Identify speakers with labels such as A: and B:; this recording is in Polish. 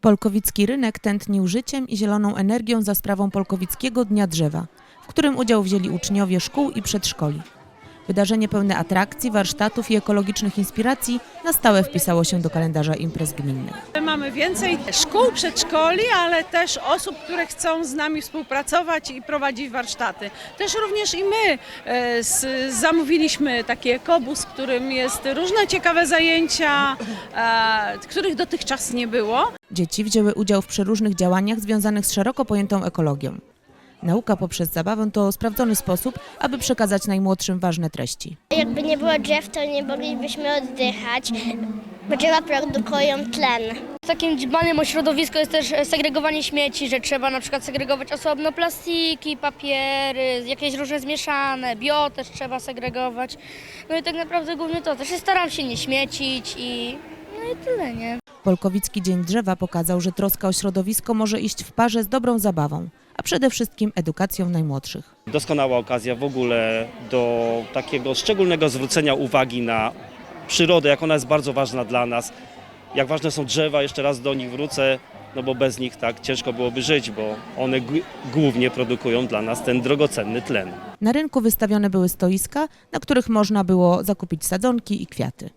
A: Polkowicki rynek tętnił życiem i zieloną energią za sprawą Polkowickiego Dnia Drzewa, w którym udział wzięli uczniowie szkół i przedszkoli. Wydarzenie pełne atrakcji, warsztatów i ekologicznych inspiracji na stałe wpisało się do kalendarza imprez gminnych.
B: Mamy więcej szkół, przedszkoli, ale też osób, które chcą z nami współpracować i prowadzić warsztaty. Też również i my e, zamówiliśmy taki ekobus, w którym jest różne ciekawe zajęcia, e, których dotychczas nie było.
A: Dzieci wzięły udział w przeróżnych działaniach związanych z szeroko pojętą ekologią. Nauka poprzez zabawę to sprawdzony sposób, aby przekazać najmłodszym ważne treści.
C: Jakby nie było drzew, to nie moglibyśmy oddychać, bo drzewa produkują tlen.
D: Takim dbaniem o środowisko jest też segregowanie śmieci, że trzeba na przykład segregować osobno plastiki, papiery, jakieś różne zmieszane, bio też trzeba segregować. No i tak naprawdę głównie to. Też staram się nie śmiecić i no i tyle, nie?
A: Polkowicki Dzień Drzewa pokazał, że troska o środowisko może iść w parze z dobrą zabawą, a przede wszystkim edukacją najmłodszych.
E: Doskonała okazja w ogóle do takiego szczególnego zwrócenia uwagi na przyrodę, jak ona jest bardzo ważna dla nas. Jak ważne są drzewa, jeszcze raz do nich wrócę, no bo bez nich tak ciężko byłoby żyć, bo one głównie produkują dla nas ten drogocenny tlen.
A: Na rynku wystawione były stoiska, na których można było zakupić sadzonki i kwiaty.